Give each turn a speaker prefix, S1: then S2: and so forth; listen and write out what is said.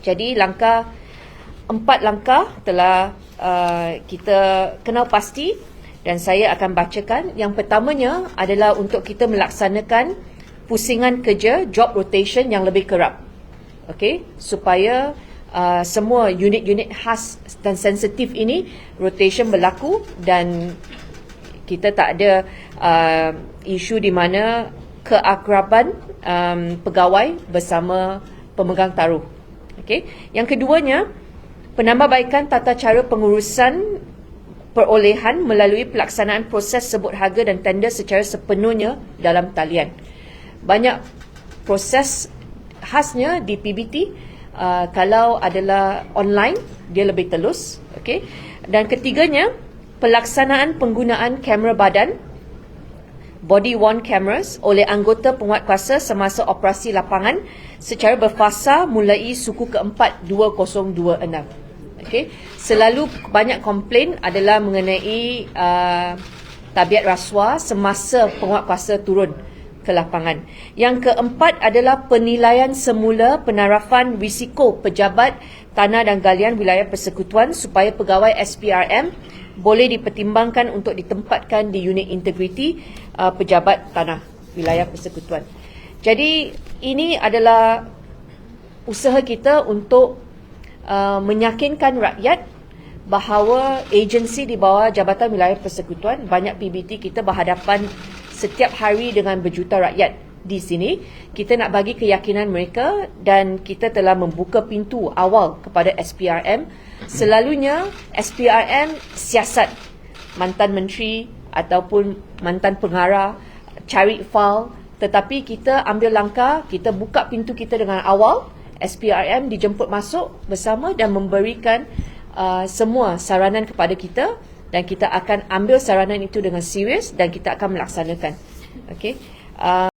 S1: Jadi langkah empat langkah telah uh, kita kenal pasti dan saya akan bacakan. Yang pertamanya adalah untuk kita melaksanakan pusingan kerja job rotation yang lebih kerap. Okey, supaya uh, semua unit-unit khas dan sensitif ini rotation berlaku dan kita tak ada uh, isu di mana keakraban um, pegawai bersama pemegang taruh. Okey. Yang keduanya, penambahbaikan tata cara pengurusan perolehan melalui pelaksanaan proses sebut harga dan tender secara sepenuhnya dalam talian. Banyak proses khasnya di PBT uh, kalau adalah online dia lebih telus okey dan ketiganya pelaksanaan penggunaan kamera badan body worn cameras oleh anggota penguatkuasa semasa operasi lapangan secara berfasa mulai suku keempat 2026 okey. Selalu banyak komplain adalah mengenai uh, tabiat rasuah semasa penguatkuasa turun ke lapangan. Yang keempat adalah penilaian semula penarafan risiko pejabat tanah dan galian wilayah persekutuan supaya pegawai SPRM boleh dipertimbangkan untuk ditempatkan di unit integriti uh, pejabat tanah wilayah persekutuan. Jadi ini adalah usaha kita untuk uh, meyakinkan rakyat bahawa agensi di bawah Jabatan Wilayah Persekutuan banyak PBT kita berhadapan setiap hari dengan berjuta rakyat di sini kita nak bagi keyakinan mereka dan kita telah membuka pintu awal kepada SPRM selalunya SPRM siasat. Mantan menteri ataupun mantan pengarah cari file tetapi kita ambil langkah kita buka pintu kita dengan awal. SPRM dijemput masuk bersama dan memberikan uh, semua saranan kepada kita dan kita akan ambil saranan itu dengan serius dan kita akan melaksanakan. Okey. Uh,